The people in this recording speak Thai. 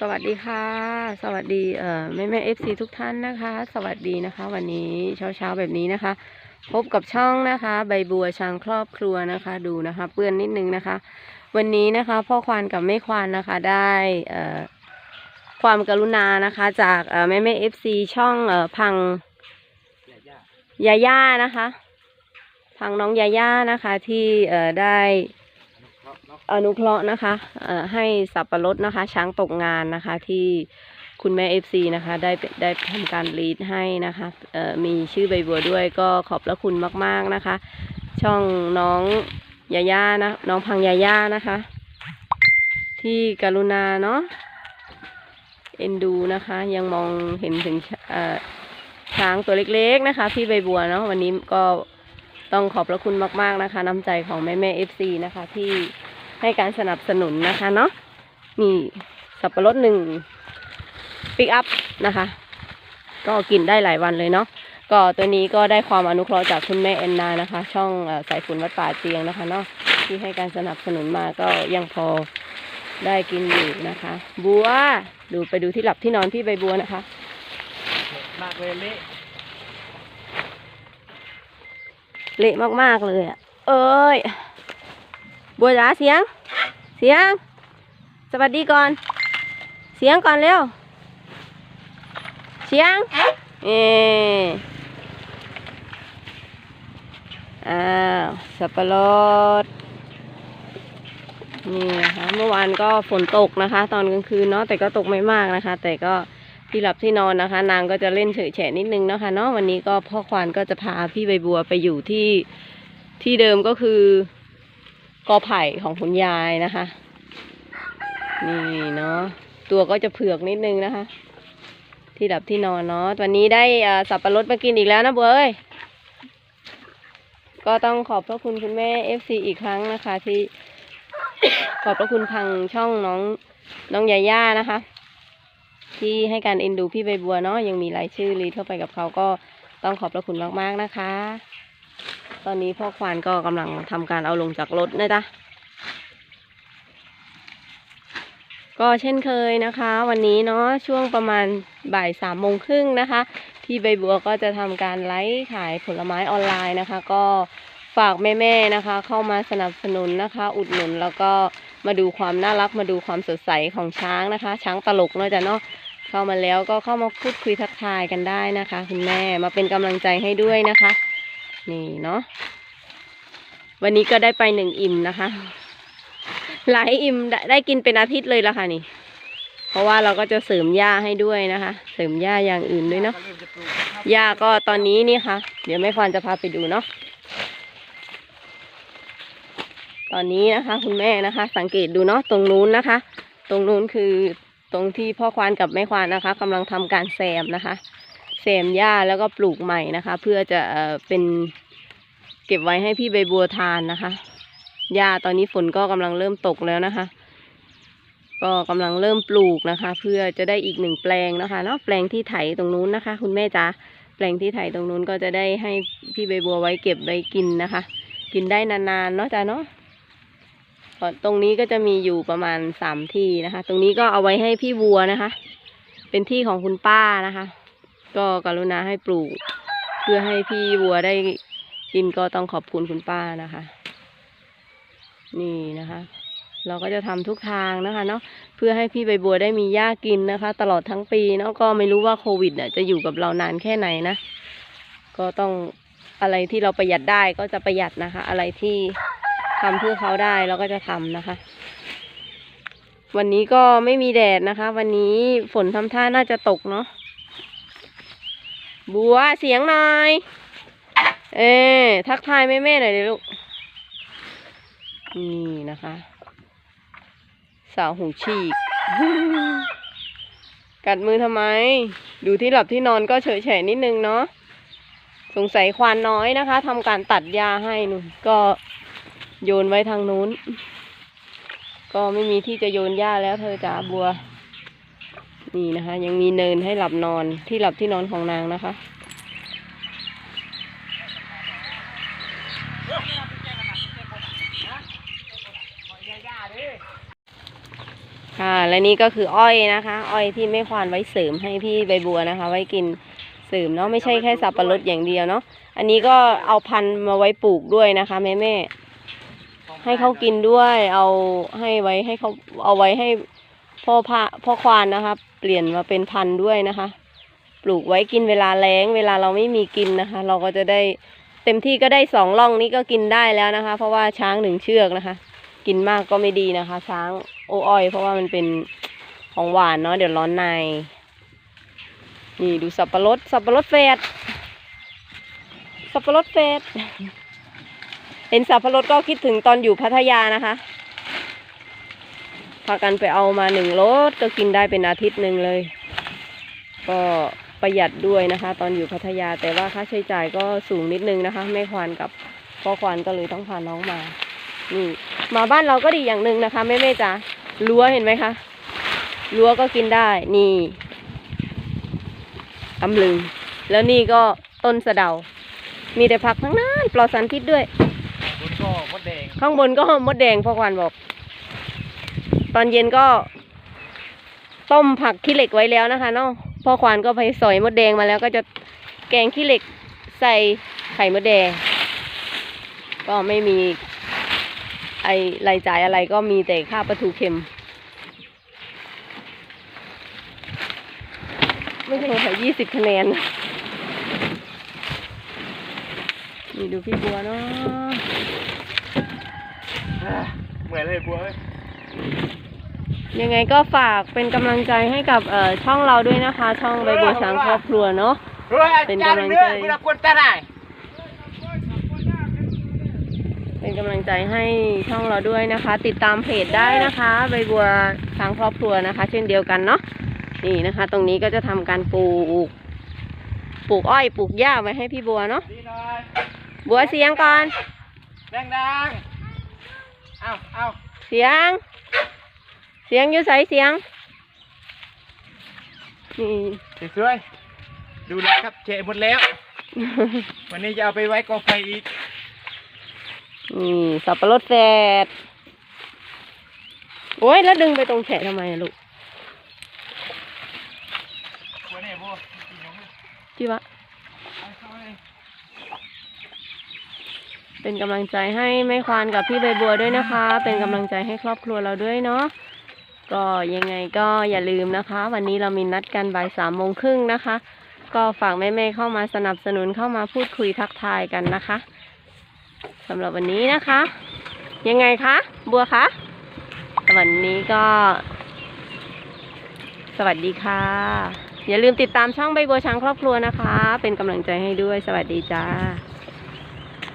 สวัสดีค่ะ สวัสดีเอ่อแม่แม่เอฟซีทุกท่านนะคะ สวัสดีนะคะ วันนี้เช้าเช้าๆแบบนี้นะคะ พบกับช่องนะคะ ใบบัวช้างครอบครัวนะคะ ดูนะคะ เปื้อนนิดนึงนะคะ วันนี้นะคะ พ่อควานกับแม่ควานนะคะ ได้เอ่อความกรุณานะคะ จากเอ่อแม่แม่เอฟซีช่องเอ่อพังยาย่านะคะ พังน้องยาย่านะคะ ที่เอ่อได้ อนุเคราะห์นะคะให้สับปะรดนะคะ ช้างตกงานนะคะที่คุณแม่เอฟซีนะคะได้ได้ทำการรีดให้นะคะมีชื่อใบบัวด้วยก็ขอบพระคุณมาก ๆนะคะ ช่องน้องยาย่านะน้องพังยาย่านะคะ ที่กรุณาเนาะเอ็นดูนะคะ ยังมองเห็นถึงช้างตัวเล็กๆนะคะ พี่ใบบัวเนาะวันนี้ก็ต้องขอบพระคุณมาก ๆนะคะ น้ำใจของแม่แม่เอฟซีนะคะที่ ให้การสนับสนุนนะคะเนาะนี่สับปะรดหนึ่งปิกอัพนะคะ ก็กินได้หลายวันเลยเนาะก็ตัวนี้ก็ได้ความอนุเคราะห์จากคุณแม่แอนนานะคะ ช่องเอ่อสายฝนวัดป่าเจียงนะคะเนาะที่ให้การสนับสนุนมาก็ยังพอได้กินอยู่นะคะ บัวดูไปดูที่หลับที่นอนพี่ใบบัวนะคะมากเลยเละเละมากๆเลยอะเอ้ย บัวจ๋าเสียง เสียง สวัสดีก่อน เสียงก่อนเร็ว เสียง เอออ้าวสับปะรดนี่นะคะเมื่อวานก็ฝนตกนะคะ ตอนกลางคืนเนาะแต่ก็ตกไม่มากนะคะ แต่ก็ที่หลับที่นอนนะคะ นางก็จะเล่นเฉยแฉะนิดนึงเนาะคะเนาะวันนี้ก็พ่อควานก็จะพาพี่ใบบัวไปอยู่ที่ที่เดิมก็คือ กอไผ่ของคุณยายนะคะ นี่เนาะตัวก็จะเผือกนิดนึงนะคะ ที่หลับที่นอนเนาะวันนี้ได้สับปะรดมากินอีกแล้วนะบัวเอ้ยก็ต้องขอบพระคุณคุณแม่เอฟซีอีกครั้งนะคะ ที่ขอบพระคุณทางช่องน้องน้องยาย่านะคะ ที่ให้การเอ็นดูพี่ใบบัวเนาะยังมีรายชื่อรีเข้าไปกับเขาก็ต้องขอบพระคุณมากๆนะคะ ตอนนี้พ่อควานก็กำลังทำการเอาลงจากรถนะจ๊ะก็เช่นเคยนะคะ วันนี้เนาะช่วงประมาณบ่ายสามโมงครึ่งนะคะพี่ใบบัวก็จะทำการไลฟ์ขายผลไม้ออนไลน์นะคะ ก็ฝากแม่ๆนะคะ เข้ามาสนับสนุนนะคะ อุดหนุนแล้วก็มาดูความน่ารักมาดูความสดใสของช้างนะคะ ช้างตลกเนาะจ๊ะเนาะเข้ามาแล้วก็เข้ามาพูดคุยทักทายกันได้นะคะ คุณแม่มาเป็นกำลังใจให้ด้วยนะคะ นี่เนาะวันนี้ก็ได้ไปหนึ่งอิ่มนะคะ หลายอิ่มได้ได้กินเป็นอาทิตย์เลยละค่ะนี่ เพราะว่าเราก็จะเสริมหญ้าให้ด้วยนะคะ เสริมหญ้าอย่างอื่นด้วยเนาะหญ้าก็ตอนนี้นี่ค่ะ เดี๋ยวแม่ควานจะพาไปดูเนาะตอนนี้นะคะ คุณแม่นะคะ สังเกตดูเนาะตรงนู้นนะคะ ตรงนู้นคือตรงที่พ่อควานกับแม่ควานนะคะกำลังทำการแซมนะคะ แซมหญ้าแล้วก็ปลูกใหม่นะคะ เพื่อจะเอ่อเป็นเก็บไว้ให้พี่ใบบัวทานนะคะหญ้าตอนนี้ฝนก็กำลังเริ่มตกแล้วนะคะ ก็กำลังเริ่มปลูกนะคะ เพื่อจะได้อีกหนึ่งแปลงนะคะเนาะแปลงที่ไถตรงนู้นนะคะ คุณแม่จ๋าแปลงที่ไถตรงนู้นก็จะได้ให้พี่ใบบัวไว้เก็บไว้กินนะคะ กินได้นานๆเนาะจ้าเนาะตรงนี้ก็จะมีอยู่ประมาณสามที่นะคะ ตรงนี้ก็เอาไว้ให้พี่วัวนะคะ เป็นที่ของคุณป้านะคะ ก็กรุณาให้ปลูก เพื่อให้พี่วัวได้กินก็ต้องขอบคุณคุณป้านะคะ นี่นะคะ เราก็จะทำทุกทางนะคะเนาะเพื่อให้พี่ใบบัวได้มีหญ้ากินนะคะ ตลอดทั้งปีเนาะก็ไม่รู้ว่าโควิดเนี่ยจะอยู่กับเรานานแค่ไหนนะก็ต้องอะไรที่เราประหยัดได้ก็จะประหยัดนะคะ อะไรที่ทำเพื่อเขาได้เราก็จะทำนะคะ วันนี้ก็ไม่มีแดดนะคะ วันนี้ฝนทำท่าน่าจะตกเนาะ บัวเสียงหน่อย เออทักทายแม่ๆหน่อยเลยลูก นี่นะคะ สาวหูฉีก กัดมือทำไม ดูที่หลับที่นอนก็เฉยเฉยนิดนึงเนาะ สงสัยควานน้อยนะคะทำการตัดหญ้าให้นุ่นก็โยนไว้ทางนู้น ก็ไม่มีที่จะโยนหญ้าแล้วเธอจ๋าบัว นี่นะคะ ยังมีเนินให้หลับนอนที่หลับที่นอนของนางนะคะ ค่ะ และนี่ก็คืออ้อยนะคะ อ้อยที่ไม่ควานไว้เสริมให้พี่ใบบัวนะคะ ไว้กินเสริมเนาะไม่ใช่แค่สับปะรดอย่างเดียวเนาะอันนี้ก็เอาพันธุ์มาไว้ปลูกด้วยนะคะแม่แม่ให้เขากินด้วย เอาให้ไว้ให้เขาเอาไว้ให้พ่อพาพ่อควานนะคะ เปลี่ยนมาเป็นพันธุ์ด้วยนะคะ ปลูกไว้กินเวลาแล้ง เวลาเราไม่มีกินนะคะ เราก็จะได้เต็มที่ก็ได้สองล่องนี้ก็กินได้แล้วนะคะ เพราะว่าช้างหนึ่งเชือกนะคะ กินมากก็ไม่ดีนะคะ ช้างโออ้อยเพราะว่ามันเป็นของหวานเนาะเดี๋ยวร้อนใน นี่ดูสับปะรดสับปะรดเฟดสับปะรดเฟดเห็นสับปะรดก็คิดถึงตอนอยู่พัทยานะคะากันไปเอามาหนึ่งรถก็กินได้เป็นอาทิตย์หนึ่งเลย ก็ประหยัดด้วยนะคะ ตอนอยู่พัทยาแต่ว่าค่าใช้จ่ายก็สูงนิดนึงนะคะแม่ควานกับพ่อควานก็เลยต้องพาน้องมา นี่ มาบ้านเราก็ดีอย่างหนึ่งนะคะแม่แม่จ๋ารั้วเห็นไหมคะรั้วก็กินได้นี่ตำลึง แล้วนี่ก็ต้นสะเดา มีแต่ผักทั้งนั้นปลอดสารพิษด้วยบนก็มดแดงข้างบนก็มดแดงพ่อควานบอก ตอนเย็นก็ต้มผักขี้เหล็กไว้แล้วนะคะเนาะพ่อควานก็ไปสอยมดแดงมาแล้วก็จะแกงขี้เหล็กใส่ไข่มดแดง ก็ไม่มีไอรายจ่ายอะไรก็มีแต่ค่าปลาทูเค็ม ไม่ใช่ค่ะยี่สิบคะแนน นี่ดูพี่บัวเนาะเหมือนเลยบัวเอ้ย ยังไงก็ฝากเป็นกำลังใจให้กับเอ่อช่องเราด้วยนะคะ ช่องใบบัวช้างครอบครัวเนาะเฮ้ยเป็นจานกำลังเนื้อใจเวลาควรตาได้เป็นกำลังใจให้ช่องเราด้วยนะคะ ติดตามเพจได้นะคะ ใบบัวช้างครอบครัวนะคะ เช่นเดียวกันเนาะนี่นะคะ ตรงนี้ก็จะทำการปลูก ปลูกอ้อยปลูกหญ้าไว้ให้พี่บัวเนาะดีหน่อยบัวเสียงก่อนแดงดังๆเอาเอาเสียง เสียงอยู่ใสเสียง นี่สวยๆดูแลครับเฉะหมดแล้ว วันนี้จะเอาไปไว้กองไฟอีก นี่สับปะรดแสดโอ้ยแล้วดึงไปตรงแฉะทำไมอะลูกบัวเนี่ยบัวกินของมึงที่วะเอาเข้าเลยเป็นกำลังใจให้แม่ควานกับพี่ใบบัวด้วยนะคะ เป็นกำลังใจให้ครอบครัวเราด้วยเนาะ ก็ยังไงก็อย่าลืมนะคะ วันนี้เรามีนัดกันบ่ายสามโมงครึ่งนะคะ ก็ฝากแม่ๆเข้ามาสนับสนุนเข้ามาพูดคุยทักทายกันนะคะสำหรับวันนี้นะคะ ยังไงคะ บัวคะวันนี้ก็ สวัสดีค่ะ อย่าลืมติดตามช่องใบบัวช้างครอบครัวนะคะ เป็นกำลังใจให้ด้วยสวัสดีจ้า